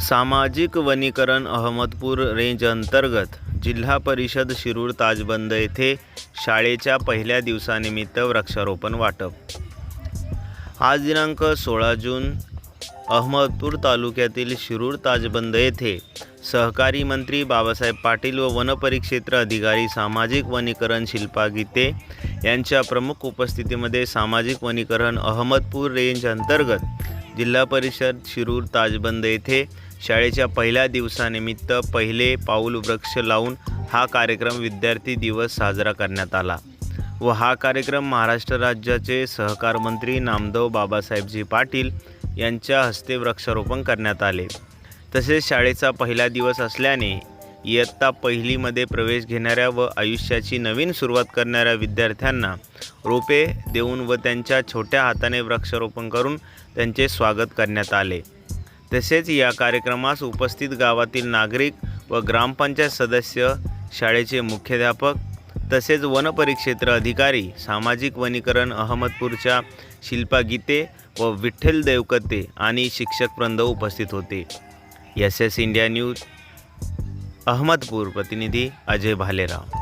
सामाजिक वनीकरण अहमदपूर रेंज अंतर्गत जिल्हा परिषद शिरूर ताजबंद येथे शाळेच्या पहिल्या दिवसानिमित्त वृक्षारोपण वाटप. आज दिनांक सोळा जून अहमदपूर तालुक्यातील शिरूर ताजबंद येथे सहकारी मंत्री बाबासाहेब पाटील व वनपरिक्षेत्र अधिकारी सामाजिक वनीकरण शिल्पा गीते यांच्या प्रमुख उपस्थितीमध्ये सामाजिक वनीकरण अहमदपूर रेंज अंतर्गत जिल्हा परिषद शिरूर ताजबंद येथे शाळेच्या पहिल्या दिवसानिमित्त पहिले पाऊल वृक्ष लावून हा कार्यक्रम विद्यार्थी दिवस साजरा करण्यात आला व हा कार्यक्रम महाराष्ट्र राज्याचे सहकार मंत्री नामदेव बाबासाहेबजी पाटील यांच्या हस्ते वृक्षारोपण करण्यात आले. तसेच शाळेचा पहिला दिवस असल्याने इयत्ता पहिलीमध्ये प्रवेश घेणाऱ्या व आयुष्याची नवीन सुरुवात करणाऱ्या विद्यार्थ्यांना रोपे देऊन व त्यांच्या छोट्या हाताने वृक्षारोपण करून त्यांचे स्वागत करण्यात आले. तसेच या कार्यक्रमास उपस्थित गावातील नागरिक व ग्रामपंचायत सदस्य शाळेचे मुख्याध्यापक तसेच वनपरिक्षेत्र अधिकारी सामाजिक वनीकरण अहमदपूरच्या शिल्पा गीते व विठ्ठल देवकते आणि शिक्षक प्रंद उपस्थित होते. S S India news Ahmedpur प्रतिनिधी अजय भालेराव.